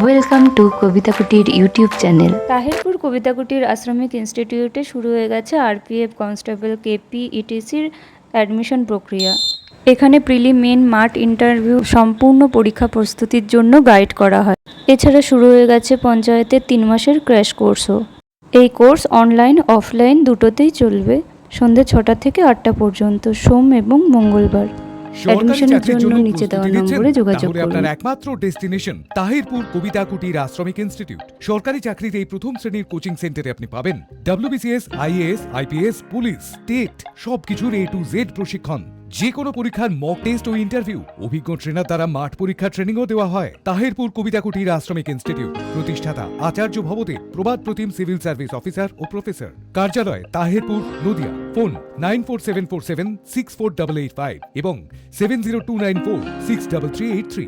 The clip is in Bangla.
Welcome to Kabita Kutir YouTube channel Tahirpur Kabitakutir আশ্রমিক ইনস্টিটিউটে শুরু হয়ে গেছে আরপিএফ কনস্টেবল কেপি ইটিসির অ্যাডমিশন প্রক্রিয়া। এখানে প্রিলি মেন মাঠ ইন্টারভিউ সম্পূর্ণ পরীক্ষা প্রস্তুতির জন্য গাইড করা হয়। এছাড়া শুরু হয়ে গেছে পঞ্চায়েতের তিন মাসের ক্র্যাশ কোর্সও এই কোর্স অনলাইন অফলাইন দুটোতেই চলবে। সন্ধ্যে ছটা থেকে আটটা পর্যন্ত সোম এবং মঙ্গলবার। অ্যাডমিশনের জন্য নিচে দেওয়া নম্বরে যোগাযোগ করুন। আপনার একমাত্র ডেস্টিনেশন তাহিরপুর কবিতা কুটির আশ্রমিক ইনস্টিটিউট সরকারি চাকরির এই প্রথম শ্রেণির কোচিং সেন্টারে আপনি পাবেন। WBCS IAS IPS police TET সবকিছুর এ টু জেড প্রশিক্ষণ। যে কোনো পরীক্ষার মক টেস্ট ও ইন্টারভিউ অভিজ্ঞ ট্রেনার দ্বারা মাঠ পরীক্ষা ট্রেনিংও দেওয়া হয়। তাহিরপুর কবিতা কুটির আশ্রমিক ইনস্টিটিউট প্রতিষ্ঠাতা আচার্য ভবতে প্রবাদ প্রতিম সিভিল সার্ভিস অফিসার ও প্রফেসর কার্যালয় Tahirpur, Nadia. Phone nine four seven four seven six four double eight five এবং seven zero two nine four six double three eight three